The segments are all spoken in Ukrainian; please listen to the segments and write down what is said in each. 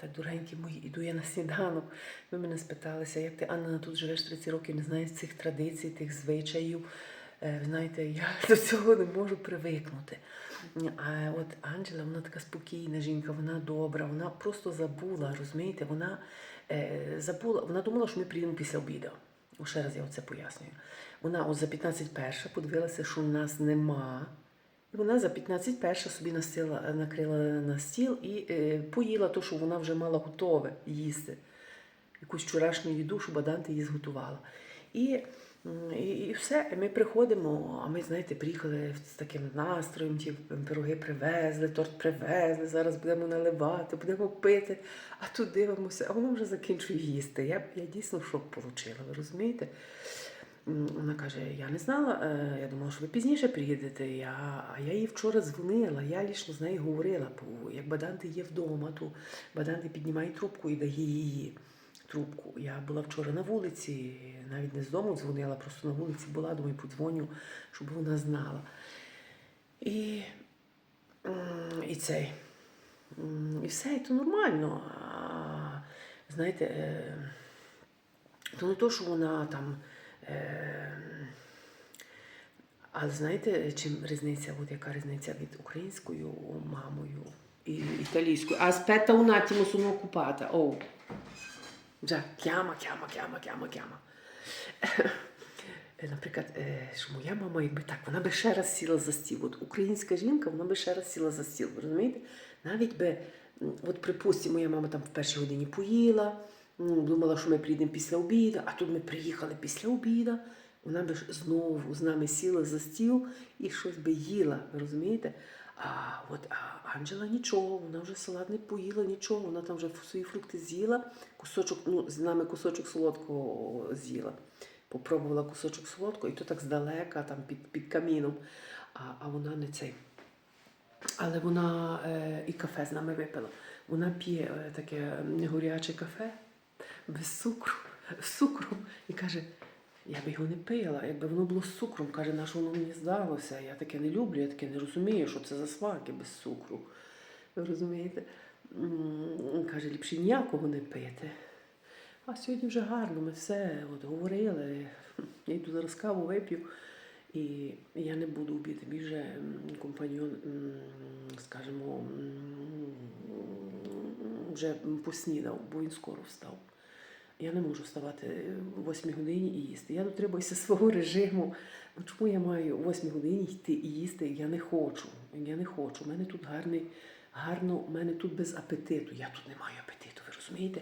Так, дорогенькі мої, іду я на сніданок. Ви мене спиталися, як ти, Анна, тут живеш 30 років, не знаєш цих традицій, тих звичаїв. Е, знаєте, я до цього не можу привикнути. А от Анджела, вона така спокійна жінка, вона добра, вона просто забула, розумієте, вона е, забула, вона думала, що ми приїдемо після обіду. Ще раз я це пояснюю. Вона от за 15 перша подивилася, що в нас нема. І вона за 15 перша собі настила, накрила на стіл і е, поїла те, що вона вже мала готове їсти. Якусь вчорашню їду, що Баданти її зготувала. І, і, і все, ми приходимо, а ми, знаєте, приїхали з таким настроєм, ті пироги привезли, торт привезли, зараз будемо наливати, будемо пити. А тут дивимося, а вона вже закінчує їсти. Я, я дійсно шок отримала, ви розумієте? Вона каже: я не знала, е, я думала, що ви пізніше приїдете. Я, а я їй вчора дзвонила, я лічно з нею говорила, бо як Баданти є вдома, то Баданти піднімає трубку і дає її трубку. Я була вчора на вулиці, навіть не з дому дзвонила, просто на вулиці була, думаю, подзвоню, щоб вона знала. І, і цей. І все, і то нормально. А, знаєте, е, то не то, що вона там. Е, але знаєте, чим різниця? От яка різниця від українською мамою і італійською? Аспetta un attimo, sono occupata. Oh. Già, chiama, Наприклад, е, що моя мама, якби так, вона би ще раз сіла за стіл. От українська жінка, вона би ще раз сіла за стіл. Розумієте? Навіть би, от припустимо, моя мама там в першій годині поїла, думала, що ми приїдемо після обіду, а тут ми приїхали після обіду. Вона би ж знову з нами сіла за стіл і щось би їла, ви розумієте? А от а Анджела нічого, вона вже салат не поїла, нічого, вона там вже свої фрукти з'їла, кусочок, ну, з нами кусочок солодкого з'їла. Попробувала кусочок солодкого, і то так здалека, там під, під каміном. А, а вона не цей. Але вона е, і кафе з нами випила. Вона п'є е, таке горяче кафе без цукру, з цукром. І каже, я би його не пила, якби воно було з цукром. Каже, на що воно мені здалося. Я таке не люблю, я таке не розумію, що це за смаки без цукру. Ви розумієте? Каже, ліпше ніякого не пити. А сьогодні вже гарно, ми все от, говорили. Я йду зараз каву вип'ю. І я не буду вже м, компаньон, скажімо, вже поснідав, бо він скоро встав. Я не можу вставати в 8 годині і їсти. Я дотримуюся свого режиму. Чому я маю о 8 годині йти і їсти? Я не хочу. Я не хочу. У мене тут гарний, гарно, у мене тут без апетиту. Я тут не маю апетиту, ви розумієте?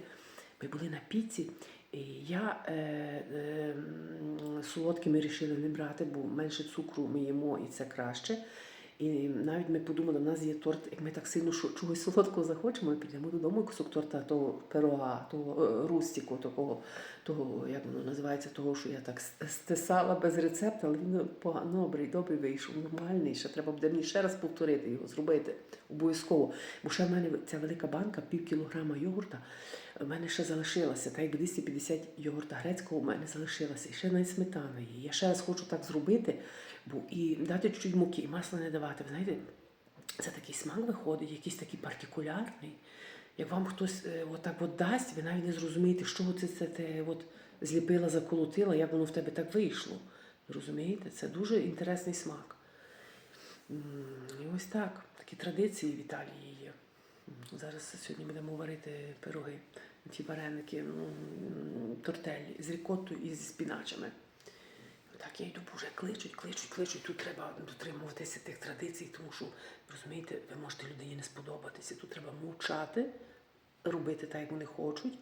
Ми були на піці, і я е, е, солодкі ми вирішили не брати, бо менше цукру ми їмо і це краще. І навіть ми подумали, у нас є торт, як ми так сильно чогось солодкого захочемо, ми підемо додому і кусок торта, того пирога, того е, рустіку, такого, того, як воно називається, того, що я так стисала без рецепту, але він погано, добрий, добрий вийшов, нормальний. Ще треба буде мені ще раз повторити його, зробити обов'язково. Бо ще в мене ця велика банка, пів кілограма йогурта, в мене ще залишилася, так як 250 йогурта грецького у мене залишилося. І ще навіть сметана є. Я ще раз хочу так зробити, бо і дати чуть-чуть муки, і масла не давати. Ви знаєте, це такий смак виходить, якийсь такий партикулярний. Як вам хтось е, отак от дасть, ви навіть не зрозумієте, що це, це ти от зліпила, заколотила, як воно в тебе так вийшло. Розумієте? Це дуже інтересний смак. І ось так. Такі традиції в Італії Зараз сьогодні будемо варити пироги, ті вареники, тортелі з рікоттою і зі спіначами. Так, я йду, боже, кличуть, кличуть, кличуть. Тут треба дотримуватися тих традицій, тому що, розумієте, ви можете людині не сподобатися. Тут треба мовчати, робити так, як вони хочуть,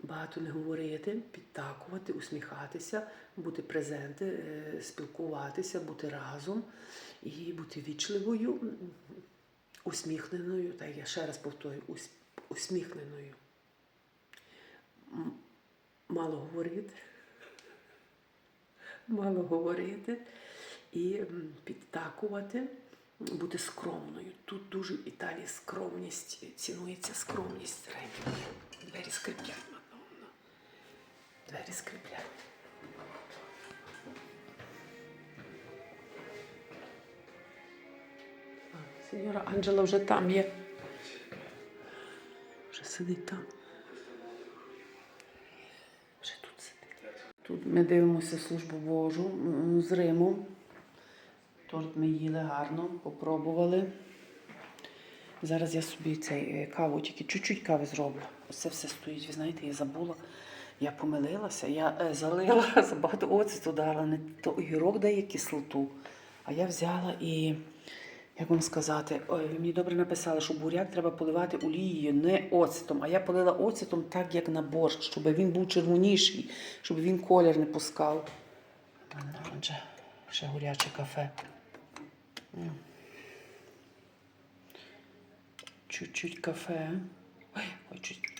багато не говорити, підтакувати, усміхатися, бути презенти, е, спілкуватися, бути разом і бути вічливою, усміхненою. Так, я ще раз повторюю, усміхненою. Мало говорити мало говорити і підтакувати, бути скромною. Тут дуже в Італії скромність, цінується скромність. Двері скриплять, Мадонна. Двері скриплять. Сеньора Анджела вже там є. Вже сидить там. Вже тут сидить. Тут ми дивимося службу Божу з Римом. Торт ми їли гарно, попробували. Зараз я собі цей е, каву, тільки чуть-чуть кави зроблю. Оце все стоїть, ви знаєте, я забула. Я помилилася, я е, залила забагато оцету дала, не то огірок дає кислоту. А я взяла і, як вам сказати, ой, ви мені добре написали, що буряк треба поливати олією, не оцетом. А я полила оцетом так, як на борщ, щоб він був червоніший, щоб він колір не пускав. А, Отже, ще горяче кафе. Чуть-чуть кафе. Ой, ой, чуть.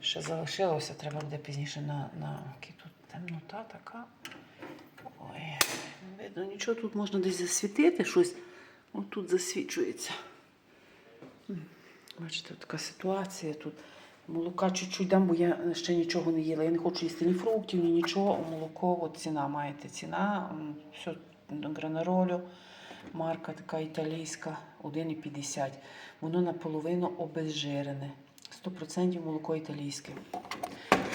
Ще залишилося, треба буде пізніше на, на тут темнота така. Видно, нічого тут можна десь засвітити щось. Ось тут засвічується. Бачите, така ситуація тут. Молока чуть-чуть дам, бо я ще нічого не їла. Я не хочу їсти ні фруктів, ні нічого. Молоко, от ціна маєте. Ціна, все гранаролю. Марка така італійська, 1,50. Воно наполовину обезжирене. 100% молоко італійське.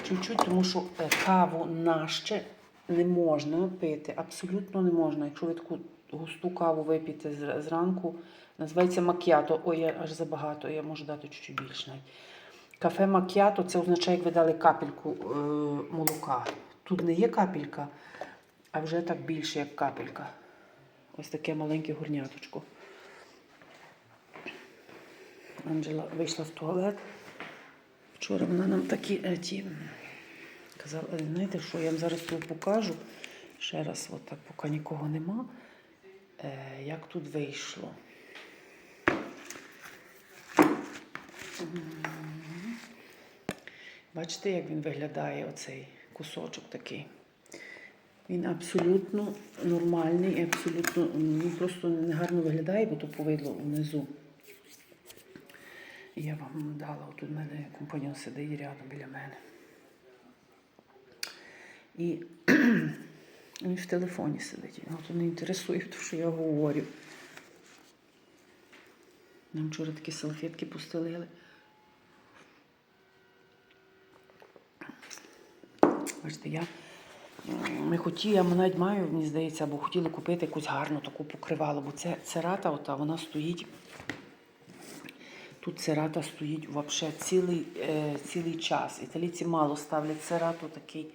Чуть-чуть, тому що е, каву наще не можна пити. Абсолютно не можна. Якщо ви таку густу каву вип'єте зранку, називається макіато. Ой, я аж забагато, я можу дати чуть-чуть більше навіть. Кафе макіато це означає, як ви дали капельку е, молока. Тут не є капелька, а вже так більше, як капелька. Ось таке маленьке горняточко. Анджела вийшла в туалет. Вчора вона нам такі е, ті, казала, е, знаєте що, я вам зараз тут покажу. Ще раз, от так, поки нікого нема. Е, як тут вийшло. Бачите, як він виглядає, оцей кусочок такий. Він абсолютно нормальний, абсолютно він просто не гарно виглядає, бо то повидло внизу. Я вам дала, тут в мене компаньон сидить рядом біля мене. І він в телефоні сидить. Його то не інтересує, те, що я говорю. Нам вчора такі салфетки постелили. Бачите, я м, ми хотіли, я навіть маю, мені здається, або хотіли купити якусь гарну таку покривалу, бо це церата, ота, вона стоїть. Тут церата стоїть взагалі цілий, е, цілий час. Італійці мало ставлять церату такий,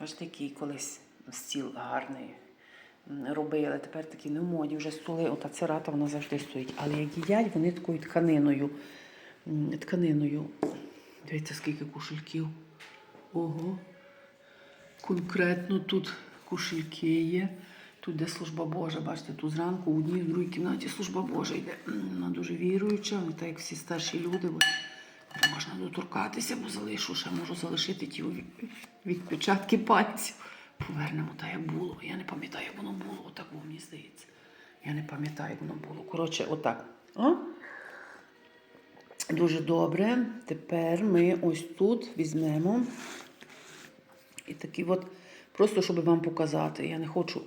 бачите, такий колись стіл гарний робили. Тепер такі не в моді, вже столи, ота церата вона завжди стоїть. Але як їдять, вони такою тканиною. Тканиною. Дивіться, скільки кушельків. Ого. Конкретно тут кошельки є. Тут де служба Божа, бачите, тут зранку в одній, в другій кімнаті служба Божа йде. Вона дуже віруюча, вони так як всі старші люди. Не можна доторкатися, бо залишу, ще можу залишити ті від- відпечатки пальців. Повернемо так, як було. Я не пам'ятаю, як воно було. Отак було, мені здається. Я не пам'ятаю, як воно було. Коротше, отак. О? Дуже добре. Тепер ми ось тут візьмемо. І такі от, просто щоб вам показати. Я не хочу,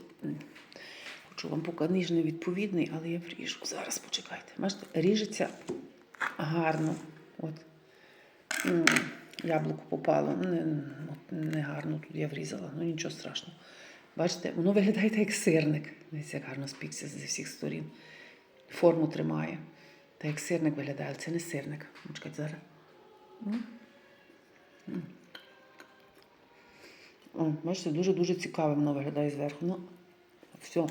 хочу вам показати, ніж відповідний, але я вріжу. Зараз почекайте. Бачите, ріжеться гарно. От. М, Яблуко попало. Не, не гарно тут я врізала, ну нічого страшного. Бачите, воно виглядає так, як сирник. Дивіться, як гарно спікся зі всіх сторін. Форму тримає. Та як сирник виглядає, але це не сирник. Ну, зараз. О, бачите, дуже-дуже цікаво воно виглядає зверху. Ну, все.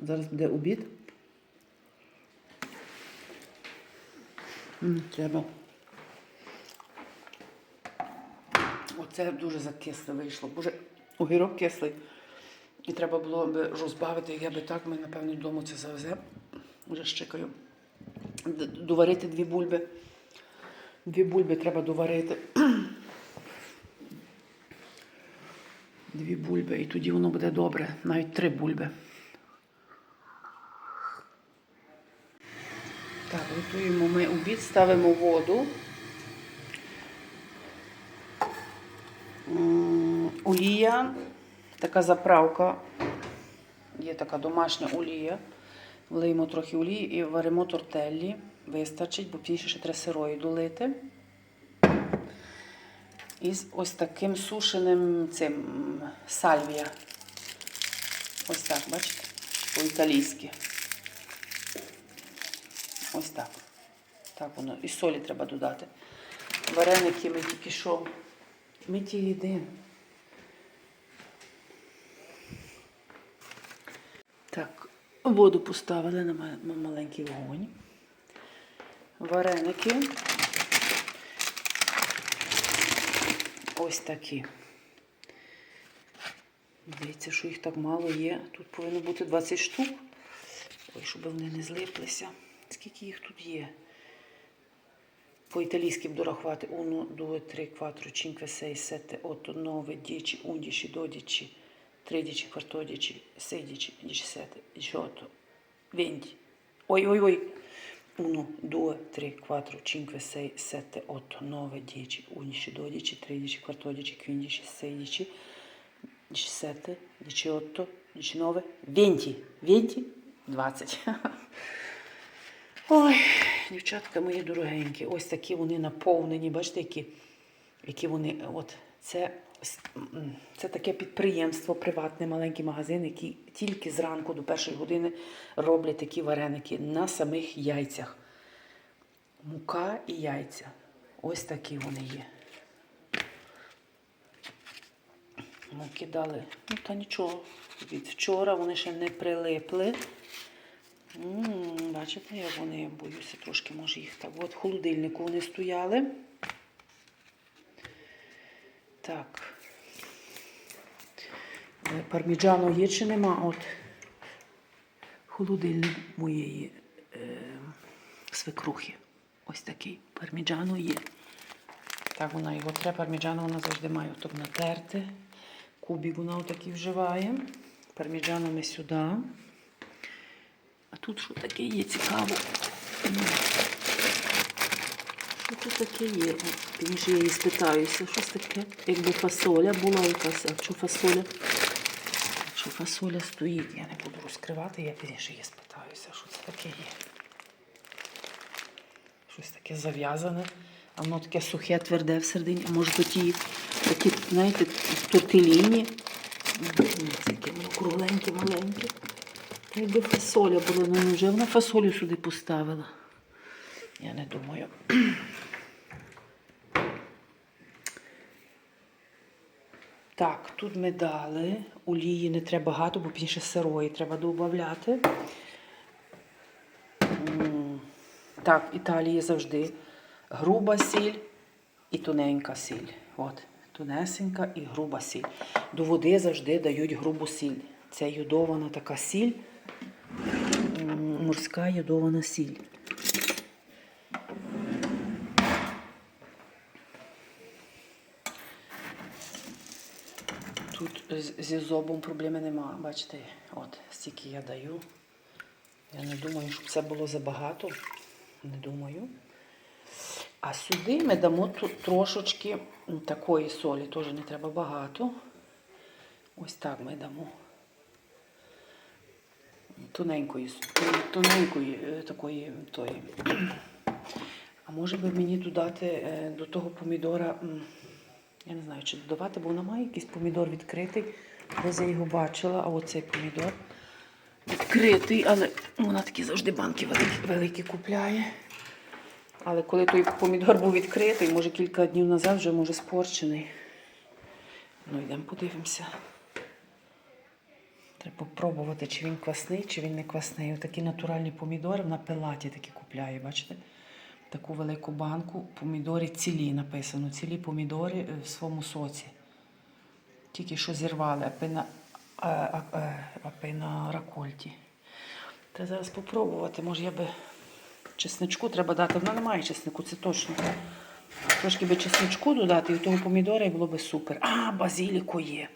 Зараз буде обід. Треба. Оце дуже закисле вийшло. Боже, огірок кислий. І треба було би розбавити, я би так, ми, напевно, вдома це завезе. Вже щикаю. Доварити дві бульби. Дві бульби треба доварити. Дві бульби, і тоді воно буде добре. Навіть три бульби. Так, готуємо ми обід, ставимо воду. Олія, така заправка. Є така домашня олія. Влиємо трохи олії і варимо тортеллі. Вистачить, бо пізніше ще треба сирою долити. І з ось таким сушеним цим сальвія. Ось так, бачите? По-італійськи. Ось так. Так воно. І солі треба додати. Вареники ми тільки що. Ми ті їдимо. Так, воду поставили на маленький вогонь. Вареники. Ось такі. Дивіться, що їх так мало є. Тут повинно бути 20 штук. Ой, щоб вони не злиплися. Скільки їх тут є? По-італійськи буду рахувати 1, 2, 3, 4, 5, 6, 7, 8, 9, 10, 11, 12, 13, 14, 16, 17, 18, 20. Ой, ой, ой. 1, 2, 3, 4, 5, 6, 7, 8, 9, 10, 11, 12, 13, 14, 15, 16, 17, 18, 19, 20. 20? 20. Ой, дівчатка мої дорогенькі, ось такі вони наповнені. Бачите, які, які вони. От це, це таке підприємство, приватний маленький магазин, який тільки зранку до першої години роблять такі вареники на самих яйцях. Мука і яйця. Ось такі вони є. Муки дали. Ну, та нічого. Від вчора вони ще не прилипли. Бачите, як вони, я боюся трошки, може їх так. От в холодильнику вони стояли. Так. Парміджано є чи нема? От холодильник моєї е, свекрухи. Ось такий парміджано є. Так, вона його треба, парміджано вона завжди має отак натерти. Кубик вона отакий вживає. Парміджано ми сюди. А тут що таке є цікаво? Що тут таке є? Пізніше я її спитаюся, щось таке. Якби фасоля була якась, а що фасоля? Якщо фасоля стоїть, я не буду розкривати, я пізніше її спитаюся, що це таке є. Щось таке зав'язане, а воно таке сухе, тверде всередині, а може то такі, знаєте, тортиліні. Яке воно кругленьке, маленьке. Якби фасоля була, ну вже вона фасолю сюди поставила. Я не думаю. Так, тут ми дали. Олії не треба багато, бо пізніше сирої треба додати. Так, в Італії завжди груба сіль і тоненька сіль. От, тонесенька і груба сіль. До води завжди дають грубу сіль. Це йодована така сіль, морська йодована сіль. Тут зі зобом проблеми нема. Бачите, от стільки я даю. Я не думаю, щоб це було забагато. Не думаю. А сюди ми дамо трошечки такої солі, теж не треба багато. Ось так ми дамо. Тоненької, тоненької е, такої тої. А може би мені додати е, до того помідора, я не знаю, чи додавати, бо вона має якийсь помідор відкритий. Десь я його бачила, а оцей помідор відкритий, але вона такі завжди банки великі, великі купляє. Але коли той помідор був відкритий, може кілька днів назад вже може спорчений. Ну, йдемо подивимося. Треба попробувати, чи він квасний, чи він не квасний. Такі натуральні помідори на пелаті такі купляє, бачите? Таку велику банку. Помідори цілі написано. Цілі помідори е, в своєму соці. Тільки що зірвали, аби на, а, а, а, аби на ракольті. Треба зараз спробувати. Може, я би чесничку треба дати. Вона не має чеснику, це точно. Трошки би чесничку додати і того помідора і було би супер. А, базіліку є.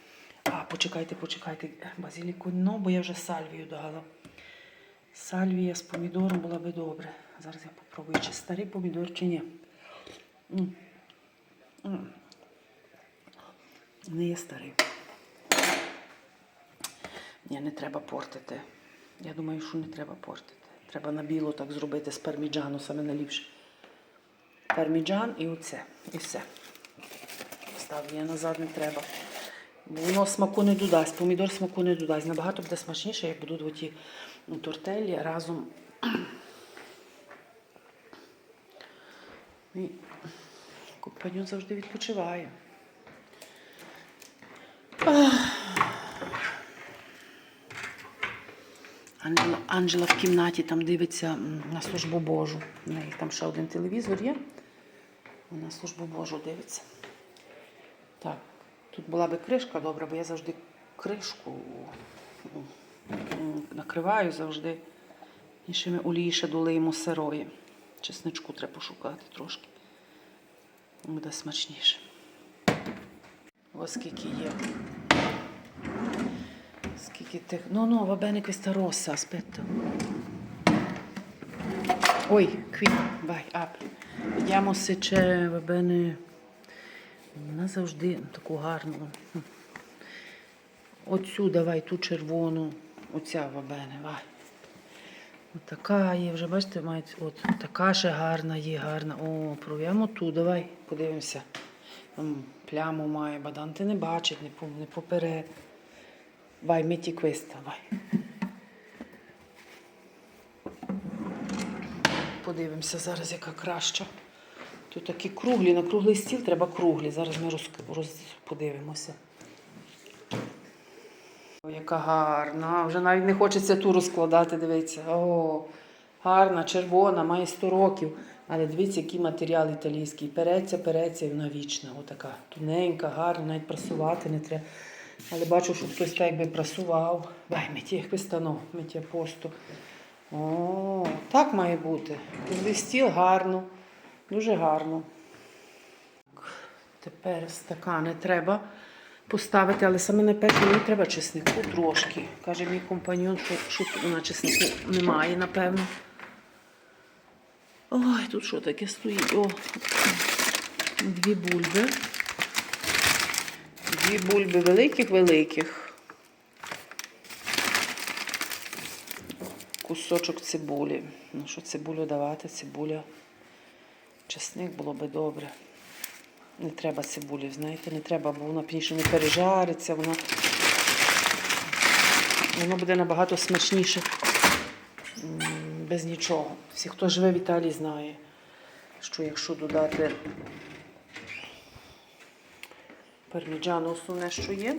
Почекайте, почекайте. Базіліку, ну, бо я вже сальвію дала. Сальвія з помідором була би добре. Зараз я попробую, чи старий помідор, чи ні. Не є старий. Ні, не треба портити. Я думаю, що не треба портити. Треба на біло так зробити з парміджану, саме наліпше. Парміджан і оце. І все. Ставлю назад не треба. Воно смаку не додасть, помідор смаку не додасть. Набагато буде смачніше, як будуть оті тортелі разом. І компаньон завжди відпочиває. Анджела, Анджела в кімнаті там дивиться на службу Божу. У неї там ще один телевізор є. Вона службу Божу дивиться. Так, тут була би кришка добра, бо я завжди кришку м, накриваю завжди. І ще ми олії ще долиємо сирої. Чесничку треба пошукати трошки. Буде смачніше. Ось скільки є. Скільки тих. Ну, va bene questa rossa, aspetta. Oi, qui, vai, apri. Vediamo se c'è, va. Вона завжди таку гарну. Оцю давай, ту червону. Оця va bene, vai. От така є, вже бачите, мають, от така ще гарна є, гарна. О, проб'ємо ту, давай, подивимося. Там пляму має, бадан ти не бачить, не, не поперед. Vai, metti questa, vai. Подивимося зараз, яка краща. Тут такі круглі, на круглий стіл треба круглі. Зараз ми роз, роз, подивимося. О, яка гарна. Вже навіть не хочеться ту розкладати, дивіться. О, гарна, червона, має 100 років. Але дивіться, який матеріал італійський. Переться, переться і вона вічна. Отака тоненька, гарна, навіть прасувати не треба. Але бачу, що хтось так якби прасував. Дай, меті хвистану, меті посту. О, так має бути. Стіл гарно, дуже гарно. Тепер стакани треба поставити, але саме найперше мені треба чеснику трошки. Каже мій компаньон, що, що вона чеснику немає, напевно. Ой, тут що таке стоїть? О, дві бульби. Дві бульби великих-великих. Кусочок цибулі. Ну що цибулю давати? Цибуля. Чесник було би добре. Не треба цибулі, знаєте, не треба, бо вона пізніше не пережариться, воно, воно буде набагато смачніше без нічого. Всі, хто живе в Італії, знає, що якщо додати парміджану основне, що є.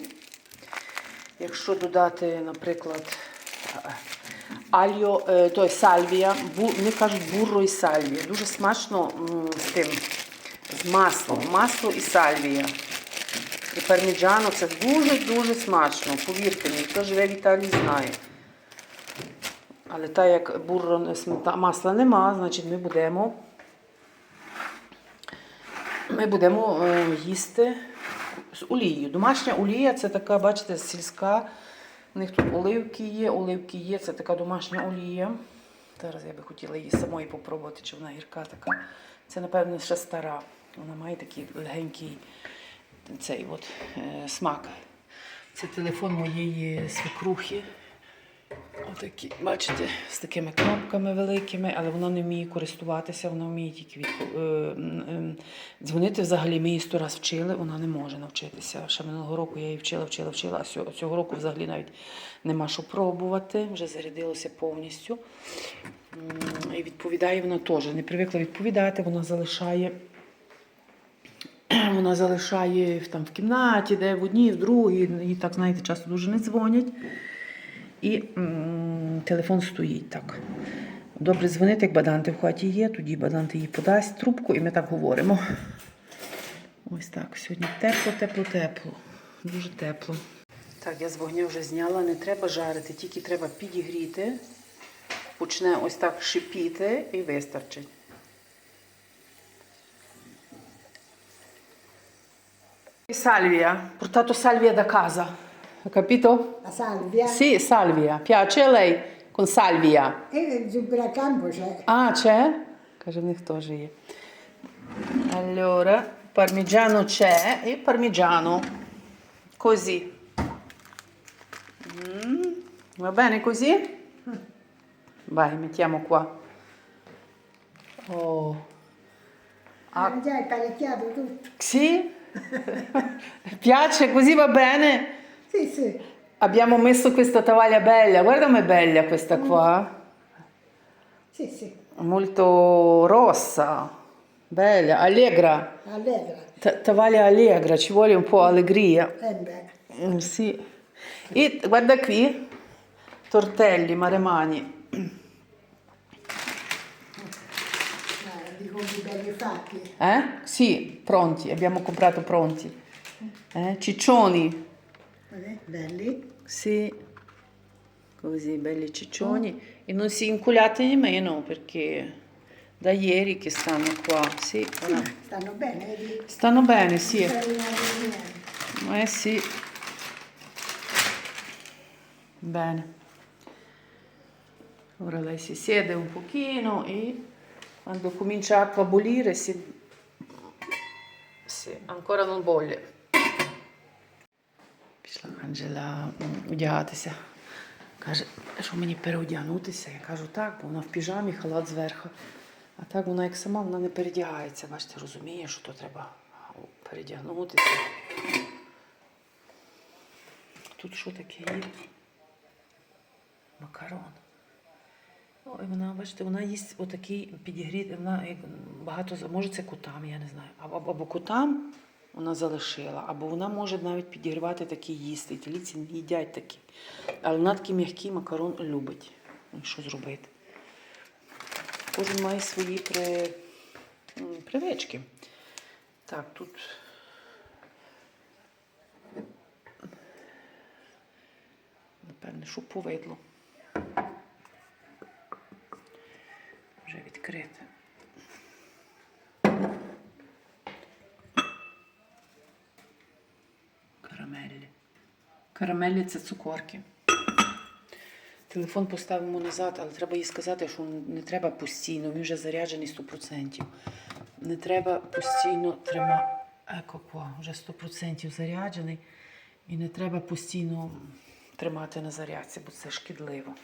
Якщо додати, наприклад, альо, е, той сальвія, бу, вони кажуть бурро і сальвія. Дуже смачно з тим, з маслом. Масло і сальвія. І парміджано це дуже-дуже смачно. Повірте мені, хто живе в Італії, знає. Але так як бурро масла нема, значить ми будемо, ми будемо е, їсти з олією. Домашня олія це така, бачите, сільська. У них тут оливки є, оливки є, це така домашня олія. Зараз я би хотіла її самої попробувати, чи вона гірка така. Це, напевно, ще стара. Вона має такий легенький цей от, е, смак. Це телефон моєї свекрухи. Отакі, бачите, з такими кнопками великими, але вона не вміє користуватися, вона вміє тільки від, е, ем, дзвонити взагалі. Ми її сто раз вчили, вона не може навчитися. Ще минулого року я її вчила, вчила, вчила, а цього року взагалі навіть нема що пробувати, вже зарядилося повністю. І відповідає вона теж. Не привикла відповідати, вона залишає. Вона залишає там в кімнаті, де в одній, в другій, і так, знаєте, часто дуже не дзвонять. І телефон стоїть так. Добре дзвонити, як баданти в хаті є, тоді баданти їй подасть трубку, і ми так говоримо. Ось так. Сьогодні тепло, тепло, тепло. Дуже тепло. Так, я з вогня вже зняла, не треба жарити, тільки треба підігріти. Почне ось так шипіти і вистачить. Portato salvia da casa, hai capito? La salvia Sì, salvia. Piace a lei con salvia? e il zuccheracampo c'è. Ah, c'è? Каже, в них теж є. Allora, parmigiano c'è e parmigiano. Così. Mm, Va bene così? Vai, mettiamo qua. Oh. Ah. Ah, già hai parecchiato tutto. Sì? Piace? Così va bene? Sì, sì. Abbiamo messo questa tovaglia bella. Guarda com'è bella questa qua. Sì, sì. Molto rossa. Bella, allegra. Allegra. Ta- Tovaglia allegra, ci vuole un po' allegria. Eh beh. Mm, sì. E guarda qui, tortelli, maremani. Fatti. Eh? Sì, pronti, abbiamo comprato pronti. Eh? Ciccioni. Belli. Sì, così belli ciccioni. E non si inculate nemmeno perché da ieri che stanno qua. Sì, ora- Stanno bene, vedi? stanno bene, sì. Farinate niente. Eh sì. Bene. Ora lei si siede un pochino e quando comincia l'acqua a bollire si... Sì, ancora non bolle. Анжела одягатися. Каже, що мені переодягнутися? Я кажу, так, бо вона в піжамі, халат зверху. А так вона як сама, вона не передягається. Бачите, розуміє, що то треба передягнутися. Тут що таке є? Макарон. Ой, вона, бачите, вона їсть отакий підігріт, вона як багато, може це кутам, я не знаю. Або, або кутам вона залишила, або вона може навіть підігрівати такі їсти. Італійці не їдять такі. Але вона такий м'який макарон любить. Ну, Що зробити? Кожен має свої при... привички. Так, тут Напевне, що повидло. Вже відкрите. Карамелі. Карамелі це цукорки. Телефон поставимо назад, але треба їй сказати, що не треба постійно, він вже заряджений 100%. Не треба постійно тримати. екопо, вже 100% заряджений. І не треба постійно тримати на зарядці, бо це шкідливо.